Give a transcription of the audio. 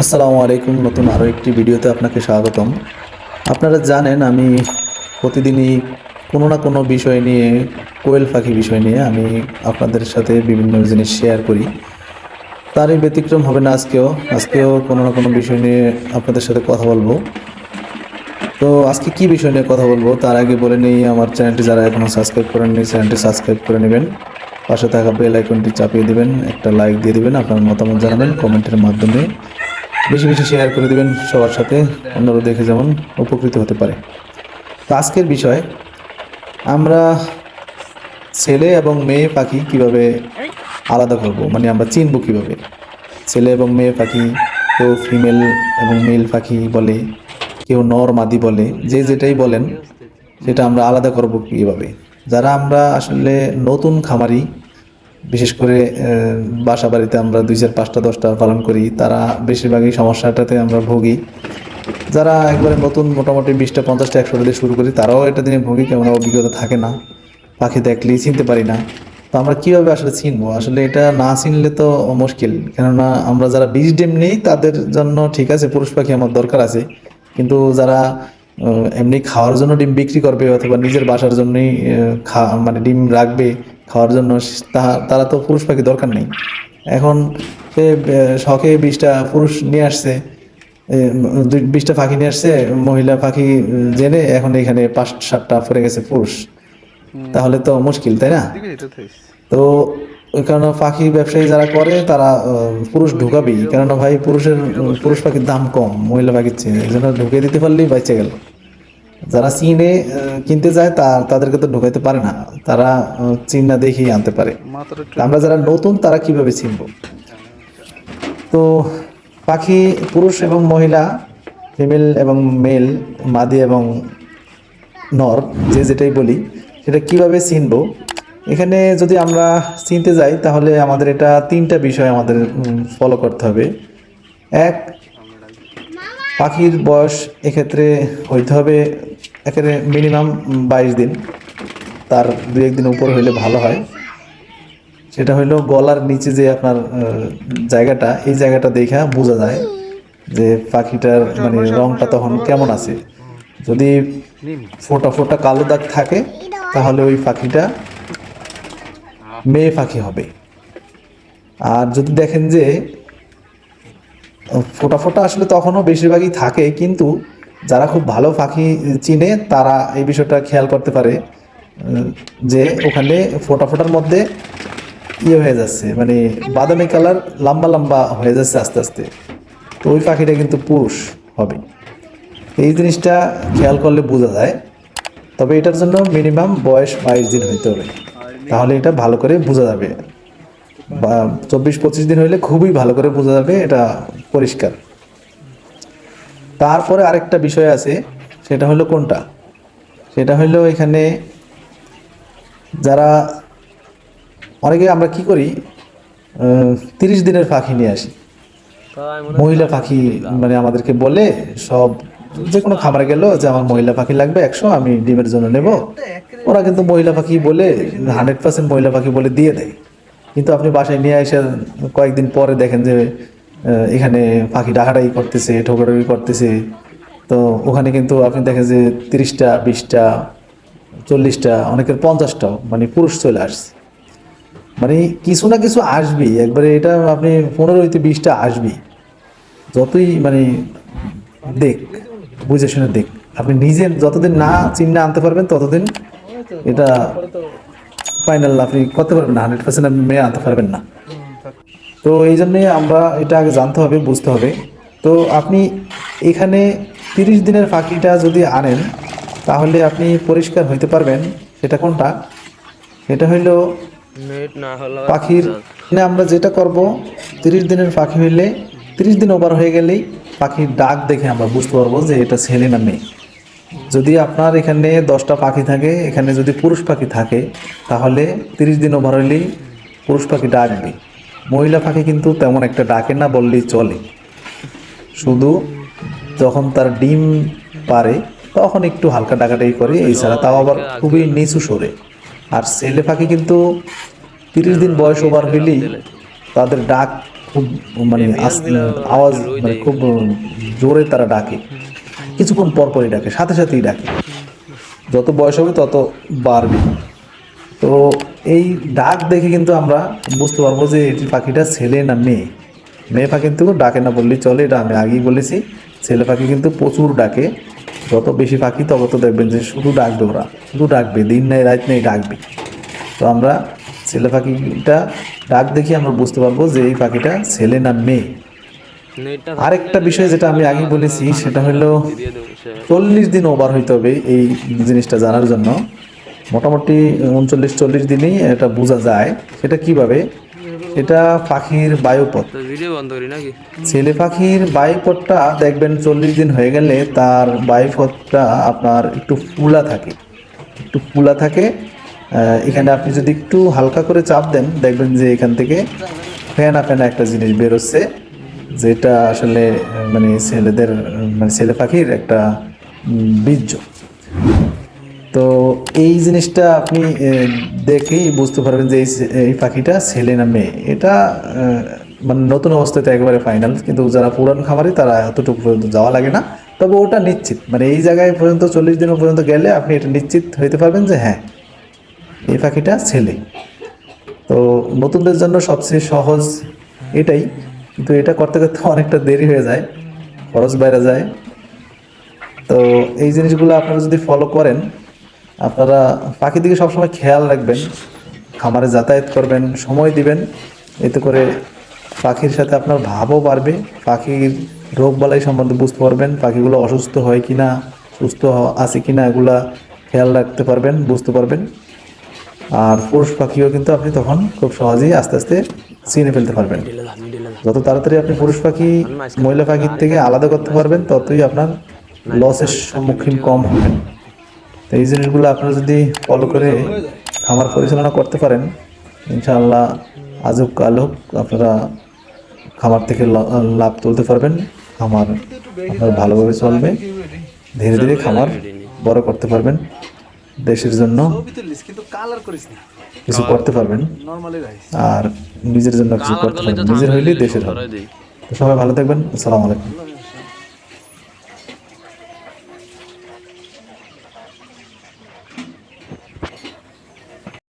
আসসালামু আলাইকুম, নতুন আরও একটি ভিডিওতে আপনাকে স্বাগতম। আপনারা জানেন আমি প্রতিদিনই কোনো না কোনো বিষয় নিয়ে, কোয়েল পাখি বিষয় নিয়ে আমি আপনাদের সাথে বিভিন্ন জিনিস শেয়ার করি। তারই ব্যতিক্রম হবে না আজকেও। আজকেও কোনো না কোনো বিষয় নিয়ে আপনাদের সাথে কথা বলব। তো আজকে কি বিষয় নিয়ে কথা বলব, তার আগে বলে নিই, আমার চ্যানেলটি যারা এখনও সাবস্ক্রাইব করেননি, চ্যানেলটি সাবস্ক্রাইব করে নেবেন। পাশে থাকা বেল আইকনটি চাপিয়ে দেবেন, একটা লাইক দিয়ে দেবেন, আপনার মতামত জানাবেন কমেন্টের মাধ্যমে। বেশি বেশি শেয়ার করে দিবেন সবার সাথে, অন্যরা দেখে যেমন উপকৃত হতে পারে। তো আজকের বিষয়, আমরা ছেলে এবং মেয়ে পাখি কীভাবে আলাদা করব? মানে আমরা চিনব কীভাবে? ছেলে এবং মেয়ে পাখি, কেউ ফিমেল এবং মেল পাখি বলে, কেউ নর মাদি বলে, যে যেটাই বলেন, সেটা আমরা আলাদা করব কীভাবে? যারা আমরা আসলে নতুন খামারি বিশেষ করে বাসা বাড়িতে আমরা দুই চার, পাঁচটা, দশটা পালন করি, তারা বেশিরভাগই সমস্যাটাতে আমরা ভুগি। যারা একবারে নতুন মোটামুটি বিশটা, পঞ্চাশটা, একশোটা দিয়ে শুরু করি, তারাও এটা দিনে ভুগি কেমন অভিজ্ঞতা থাকে না। পাখি দেখলেই চিনতে পারি না। তো আমরা কীভাবে আসলে চিনবো? আসলে এটা না চিনলে তো মুশকিল, কেননা আমরা যারা বীজ ডিম নেই, তাদের জন্য ঠিক আছে, পুরুষ পাখি আমার দরকার আছে। কিন্তু যারা এমনি খাওয়ার জন্য ডিম বিক্রি করবে, অথবা নিজের বাসার জন্যই খা মানে ডিম রাখবে খাওয়ার জন্য তারা তো পুরুষ পাখি দরকার নেই। এখন সে শখে বিশটা পুরুষ নিয়ে আসছে বিশটা পাখি নিয়ে আসছে মহিলা পাখি জেনে এখন এখানে পাঁচ সাতটা পড়ে গেছে পুরুষ। তাহলে তো মুশকিল তাই না? তো কারণে পাখি ব্যবসায়ী যারা করে তারা পুরুষ ঢুকাবেই। কেননা ভাই পুরুষের পুরুষ পাখির দাম কম মহিলা পাখির চেয়ে। এই জন্য ঢুকে দিতে পারলেই বেঁচে গেল। যারা চীনে কিনতে যায় তা তাদেরকে তো ঢুকাইতে পারে না। তারা চীন না দেখেই আনতে পারে। আমরা যারা নতুন তারা কীভাবে চিনব? তো পাখি পুরুষ এবং মহিলা ফিমেল এবং মেল মাদি এবং নর যে যেটাই বলি সেটা কীভাবে চিনব? এখানে যদি আমরা চিনতে যাই তাহলে আমাদের এটা তিনটা বিষয় আমাদের ফলো করতে হবে। এক পাখির বয়স এক্ষেত্রে হইতে হবে একেবারে মিনিমাম বাইশ দিন। তার দু একদিন উপর হইলে ভালো হয়। সেটা হইল গলার নিচে যে আপনার জায়গাটা, এই জায়গাটা দেখা বোঝা যায় যে পাখিটার মানে রংটা তখন কেমন আছে। যদি ফোটা ফোটা কালো দাগ থাকে, তাহলে ওই পাখিটা মেয়ে পাখি হবে। আর যদি দেখেন যে, ফোটা ফোটা আসলে তখনও বেশিরভাগই থাকে, কিন্তু যারা খুব ভালো পাখি চিনে, তারা এই বিষয়টা খেয়াল করতে পারে যে ওখানে ফোটা ফোটার মধ্যে ইয়ে হয়ে যাচ্ছে মানে বাদামি কালার লম্বা লম্বা হয়ে যাচ্ছে আস্তে আস্তে। তো ওই পাখিটা কিন্তু পুরুষ হবে। এই জিনিসটা খেয়াল করলে বোঝা যায়। তবে এটার জন্য মিনিমাম বয়স বাইশ দিন হইতে হবে। তাহলে এটা ভালো করে বোঝা যাবে। বা চব্বিশ পঁচিশ দিন হইলে খুবই ভালো করে বোঝা যাবে, এটা পরিষ্কার। তারপরে আরেকটা বিষয় আছে, সেটা হলো কোনটা? সেটা হলো এখানে যারা, অনেকে আমরা কি করি তিরিশ দিনের পাখি নিয়ে আসি। মহিলা পাখি মানে আমাদেরকে বলে, সব যে কোনো খামারে গেল যে আমার মহিলা পাখি লাগবে একশো, আমি ডিমের জন্য নেব। ওরা কিন্তু মহিলা পাখি বলে হান্ড্রেড পার্সেন্ট মহিলা পাখি বলে দিয়ে দেয়। কিন্তু আপনি বাসায় নিয়ে এসে কয়েকদিন পরে দেখেন যে এখানে পাখি ডাকাডাকি করতেছে, ঠোকরাঠকি করতেছে। তো ওখানে কিন্তু আপনি দেখেন যে তিরিশটা, বিশটা, চল্লিশটা, অনেকের পঞ্চাশটাও মানে পুরুষ চলে আসছে। মানে কিছু না কিছু আসবেই। একবারে এটা আপনি পনেরো হইতে বিশটা আসবেই। যতই মানে দেখ, বুঝে শুনে দেখ। আপনি নিজে যতদিন না চিহ্ন আনতে পারবেন, ততদিন এটা ফাইনাল আপনি করতে পারবেন না হান্ড্রেড পার্সেন্ট আপনি মেয়ে আনতে পারবেন না। তো এই জন্যে আমরা এটা আগে জানতে হবে বুঝতে হবে। তো আপনি এখানে তিরিশ দিনের পাখিটা যদি আনেন তাহলে আপনি পরিষ্কার হইতে পারবেন। সেটা কোনটা? এটা হইল পাখির মানে আমরা যেটা করব তিরিশ দিনের পাখি হইলে তিরিশ দিন ওভার হয়ে গেলেই পাখির ডাক দেখে আমরা বুঝতে পারব যে এটা ছেলে না মেয়ে। যদি আপনার এখানে দশটা পাখি থাকে এখানে যদি পুরুষ পাখি থাকে তাহলে তিরিশ দিন ওভার হইলেই পুরুষ পাখি ডাকবে মহিলা পাখি কিন্তু তেমন একটা ডাকে না বললেই চলে। শুধু যখন তার ডিম পারে, তখন একটু হালকা ডাকাডাকি করে এছাড়া তাও আবার খুবই নিচু সরে। আর ছেলে পাখি কিন্তু তিরিশ দিন বয়স ওভার হইলেই তাদের ডাক খুব মানে আওয়াজ মানে খুব জোরে তারা ডাকে। কিছুক্ষণ পর পরই ডাকে, সাথে সাথেই ডাকে। যত বয়স হবে তত বাড়বে। তো এই ডাক দেখে কিন্তু আমরা বুঝতে পারব যে এই পাখিটা ছেলে না মেয়ে। মেয়ে পাখি কিন্তু ডাকে না বললেই চলে এটা আমি আগেই বলেছি। ছেলে পাখি কিন্তু প্রচুর ডাকে। যত বেশি পাখি তত তো দেখবেন যে শুধু ডাকবে ওরা শুধু ডাকবে দিন নেই রাত নেই ডাকবে। তো আমরা ছেলে পাখিটা ডাক দেখে আমরা বুঝতে পারব যে এই পাখিটা ছেলে না মেয়ে। আরেকটা বিষয় যেটা আমি আগে বলেছি সেটা হলো চল্লিশ দিন ওভার হইতে হবে এই জিনিসটা জানার জন্য। মোটামুটি উনচল্লিশ চল্লিশ দিনই এটা বোঝা যায়। সেটা কীভাবে? এটা পাখির বায়ুপথ। ছেলে পাখির বায়ুপথটা দেখবেন চল্লিশ দিন হয়ে গেলে তার বায়ুপথটা আপনার একটু ফুলা থাকে। একটু ফুলা থাকে। এখানে আপনি যদি একটু হালকা করে চাপ দেন দেখবেন যে এখান থেকে ফেনা ফেনা একটা জিনিস বেরোচ্ছে যেটা আসলে মানে ছেলেদের মানে ছেলে পাখির একটা বীর্য। তো এই জিনিসটা আপনি দেখেই বুঝতে পারবেন যে এই পাখিটা ছেলে না মেয়ে। এটা মানে নতুন অবস্থাতে একেবারে ফাইনাল কিন্তু যারা পুরান খামারি তারা এতটুকু পর্যন্ত যাওয়া লাগে না। তবে ওটা নিশ্চিত। মানে এই জায়গায় পর্যন্ত, চল্লিশ দিন পর্যন্ত গেলে আপনি এটা নিশ্চিত হইতে পারবেন যে হ্যাঁ এই পাখিটা ছেলে। তো নতুনদের জন্য সবচেয়ে সহজ এটাই, কিন্তু এটা করতে করতে অনেকটা দেরি হয়ে যায়, খরচ বাইরে যায়। তো এই জিনিসগুলো আপনারা যদি ফলো করেন আপনারা পাখির দিকে সবসময় খেয়াল রাখবেন, খামারে যাতায়াত করবেন, সময় দিবেন। এতে করে পাখির সাথে আপনার ভাবও বাড়বে, পাখির রোগ বালাই সম্বন্ধে বুঝতে পারবেন, পাখিগুলো অসুস্থ হয় কি না সুস্থ আছে কি না এগুলা খেয়াল রাখতে পারবেন, বুঝতে পারবেন। আর পুরুষ পাখিও কিন্তু আপনি তখন খুব সহজেই আস্তে আস্তে চিনে ফেলতে পারবেন। যত তাড়াতাড়ি আপনি পুরুষ পাখি, মহিলা পাখির থেকে আলাদা করতে পারবেন, ততই আপনার লসের সম্মুখীন কম হবেন এই জিনিসগুলো আপনারা যদি ফলো করে খামার পরিচালনা করতে পারেন, ইনশাআল্লাহ আজব কাল হোক আপনারা খামার থেকে লাভ তুলতে পারবেন। খামার আপনার ভালোভাবে চলবে। ধীরে ধীরে খামার বড় করতে পারবেন দেশের জন্য। কিছু করতে পারবেন। আর নিজের জন্য কিছু করতে পারবেন। নিজের হইলেই দেশের হবে। সবাই ভালো থাকবেন। আসসালামু আলাইকুম।